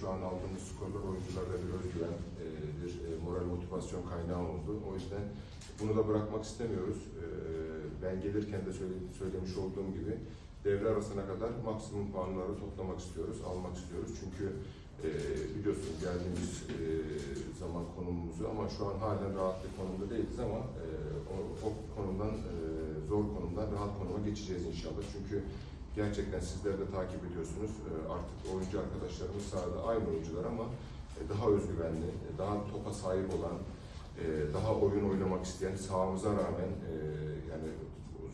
Şu an aldığımız skorlar oyuncularda bir özgüven, e, bir e, moral motivasyon kaynağı oldu. O yüzden bunu da bırakmak istemiyoruz. E, Ben gelirken de söyle- söylemiş olduğum gibi devre arasına kadar maksimum puanları toplamak istiyoruz, almak istiyoruz. Çünkü biliyorsunuz geldiğimiz zaman konumumuzu ama şu an halen rahat bir konumda değiliz ama o, o konumdan, zor konumdan rahat konuma geçeceğiz inşallah. Çünkü gerçekten sizler de takip ediyorsunuz. E, artık oyuncu arkadaşlarımız sahada aynı oyuncular ama e, daha özgüvenli, e, daha topa sahip olan, e, daha oyun oynamak isteyen sahamıza rağmen yani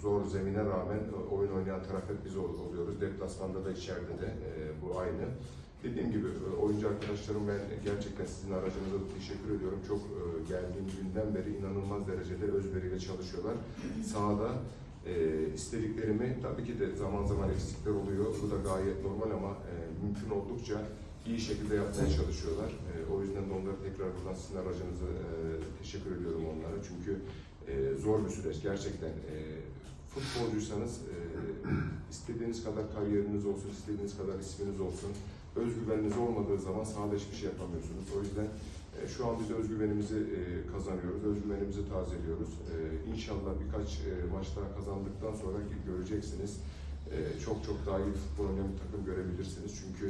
zor zemine rağmen oyun oynayan taraf hep biz ol- oluyoruz. Deplasmanda da içeride de bu aynı. Dediğim gibi oyuncu arkadaşlarım ben gerçekten sizin aracınıza teşekkür ediyorum. Çok geldiğim günden beri inanılmaz derecede özveriyle çalışıyorlar. Sahada e, istediklerimi tabii ki de zaman zaman eksikler oluyor. Bu da gayet normal ama e, mümkün oldukça iyi şekilde yapmaya çalışıyorlar. E, o yüzden de onlara tekrar buradan sizin aracınıza e, teşekkür ediyorum onlara. Çünkü e, zor bir süreç gerçekten. E, futbolcuysanız e, istediğiniz kadar kariyeriniz olsun, istediğiniz kadar isminiz olsun. Özgüveniniz olmadığı zaman sahada hiçbir şey yapamıyorsunuz. O yüzden şu an biz özgüvenimizi e, kazanıyoruz, özgüvenimizi tazeliyoruz. E, inşallah birkaç e, maç daha kazandıktan sonra göreceksiniz. E, çok çok daha iyi futbol oynayan bir takım görebilirsiniz. Çünkü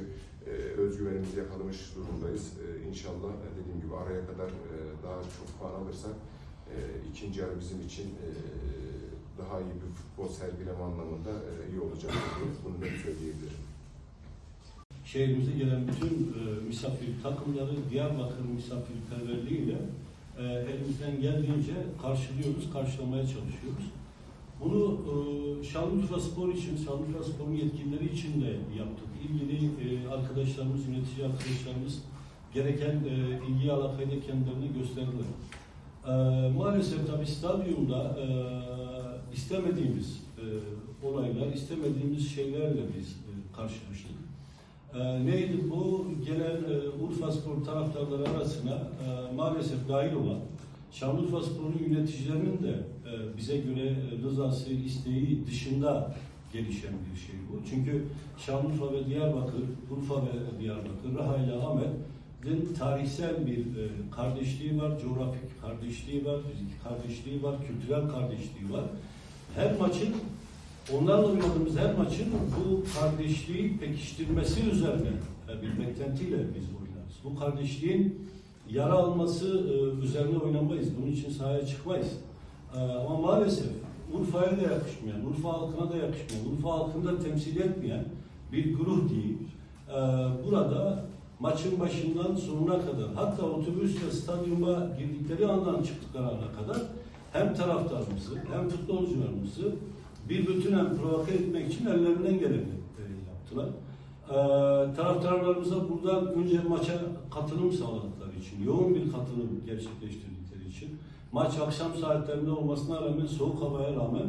e, özgüvenimizi yakalamış durumdayız. E, inşallah e, dediğim gibi araya kadar e, daha çok puan alırsak e, ikinci yarı bizim için e, daha iyi bir futbol sergileme anlamında e, iyi olacak. Bunu da söyleyebilirim. Şehrimize gelen bütün e, misafir takımları Diyarbakır misafirperverliğiyle e, elimizden geldiğince karşılıyoruz, karşılamaya çalışıyoruz. Bunu e, Şanlıurfa Spor için, Şanlıurfa Spor'un yetkilileri için de yaptık. İlgili e, arkadaşlarımız, yönetici arkadaşlarımız gereken e, ilgi alakayı da kendilerine gösterdiler. E, maalesef tabii stadyumda e, istemediğimiz e, olaylar, istemediğimiz şeylerle biz e, karşılaştık. Ee, neydi bu? Gelen e, Urfa Spor taraftarları arasına e, maalesef dahil olan Şanlıurfa Spor'un yöneticilerinin de e, bize göre e, rızası, isteği dışında gelişen bir şey bu. Çünkü Şanlıurfa ve Diyarbakır, Urfa ve Diyarbakır, Raha ile Ahmet'in tarihsel bir e, kardeşliği var, coğrafik kardeşliği var, fizik kardeşliği var, kültürel kardeşliği var. Her maçın Onlarla oynadığımız her maçın bu kardeşliği pekiştirmesi üzerine e, bir beklentiyle biz oynarız. Bu kardeşliğin yara alması e, üzerine oynamayız. Bunun için sahaya çıkmayız. E, Ama maalesef Urfa'ya da yakışmayan, Urfa halkına da yakışmayan, Urfa halkını da temsil etmeyen bir grup değil. Burada maçın başından sonuna kadar hatta otobüsle stadyuma girdikleri andan çıktıkları ana kadar hem taraftarımızı hem futbolcularımızı bir bütünen provoke etmek için ellerinden geleni e, yaptılar. Ee, taraftarlarımıza buradan önce maça katılım sağladıkları için, yoğun bir katılım gerçekleştirdikleri için, maç akşam saatlerinde olmasına rağmen, soğuk havaya rağmen